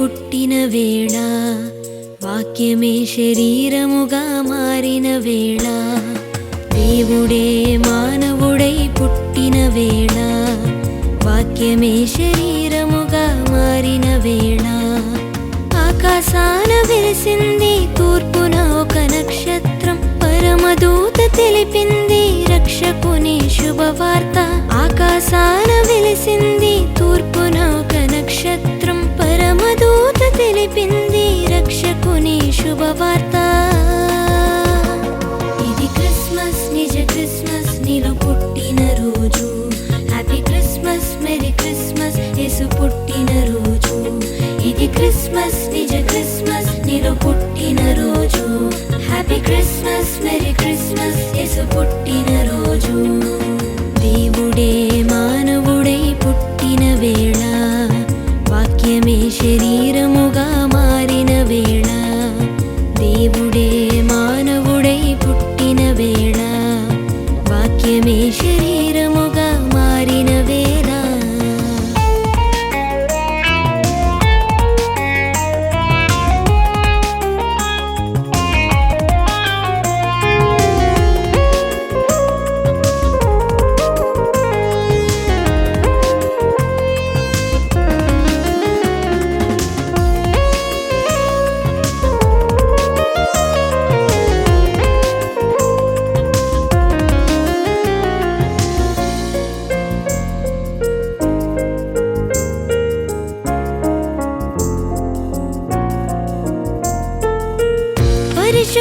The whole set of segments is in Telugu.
పుట్టిన వేళ వాక్యమే శరీరముగా మారిన వేళ దేవుడే మానవుడై పుట్టిన వేళ వాక్యమే శరీరముగా మారిన వేళ. ఆకాశాన వెలిసింది తూర్పున ఒక నక్షత్రం పరమదూత తెలిపింది రక్షకుని శుభవార్త. ఆకాశాన శుభవార్త. ఇది క్రిస్మస్ నిజ క్రిస్మస్ నీలో పుట్టిన రోజు. Happy Christmas merry Christmas Yesu పుట్టిన రోజు. ఇది క్రిస్మస్ నిజ క్రిస్మస్ నీలో పుట్టిన రోజు. Happy Christmas merry Christmas Yesu పుట్టిన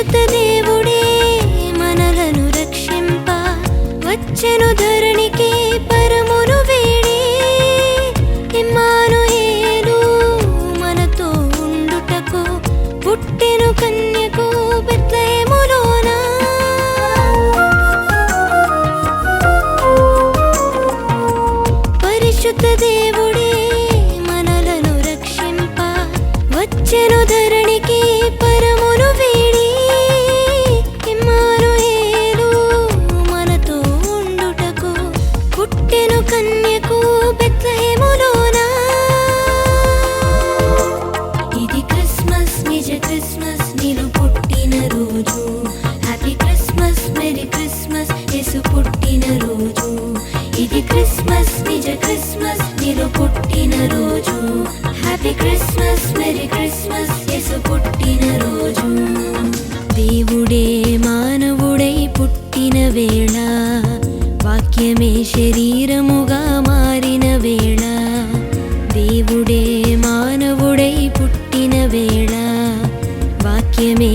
कितने పుట్టిన వేళ వాక్యమే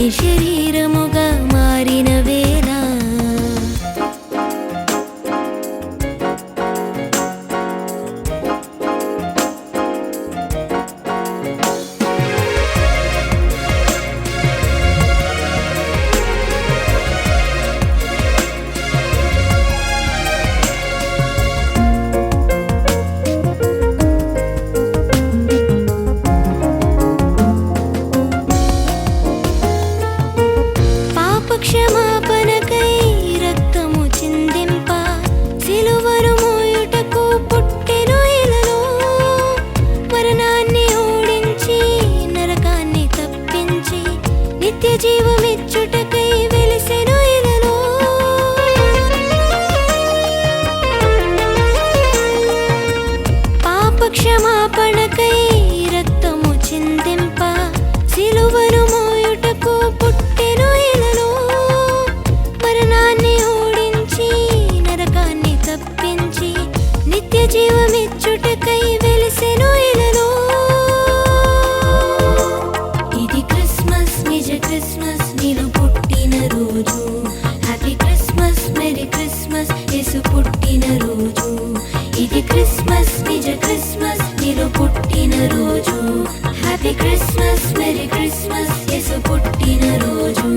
రోజు. Happy Christmas merry Christmas Yesu పుట్టిన రోజు. ఇది క్రిస్మస్ నిజ క్రిస్మస్ మీరు పుట్టిన రోజు. Happy Christmas merry Christmas Yesu పుట్టిన రోజు.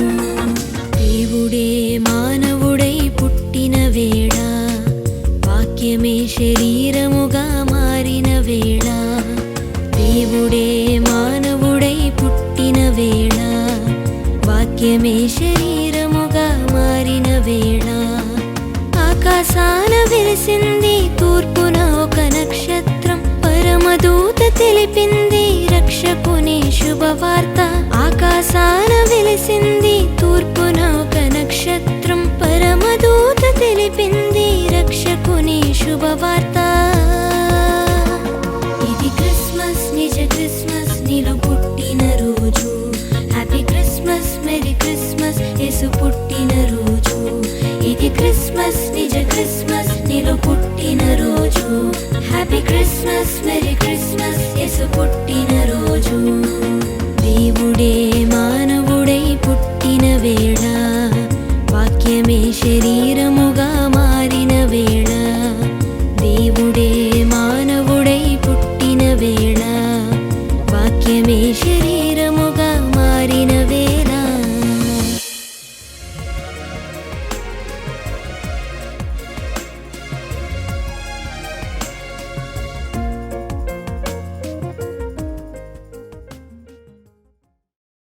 దేవుడే మానవుడై పుట్టిన వేళ. వాక్యమే శరీరముగా మారిన వేళ. దేవుడే మానవుడై పుట్టిన వేళ. వాక్యమే శరీర వేళ ఆకాశాన వెలిసింది తూర్పున ఒక నక్షత్రం. పరమదూత తెలిపింది రక్షకుని శుభవార్త. ఆకాశాన వెలిసింది తూర్పున ఒక నక్షత్రం. పరమదూత తెలిపింది రక్షకుని శుభవార్త. ఇది క్రిస్మస్ నిజ క్రిస్మస్ నీలో పుట్టిన రోజు. Happy Christmas merry Christmas Yesu పుట్టిన రోజు. క్రిస్మస్ నిజ క్రిస్మస్ నీలో పుట్టిన రోజు. Happy Christmas merry Christmas Yesu పుట్టిన రోజు. దేవుడే మానవుడై పుట్టిన వేళ. వాక్యమే శరీరం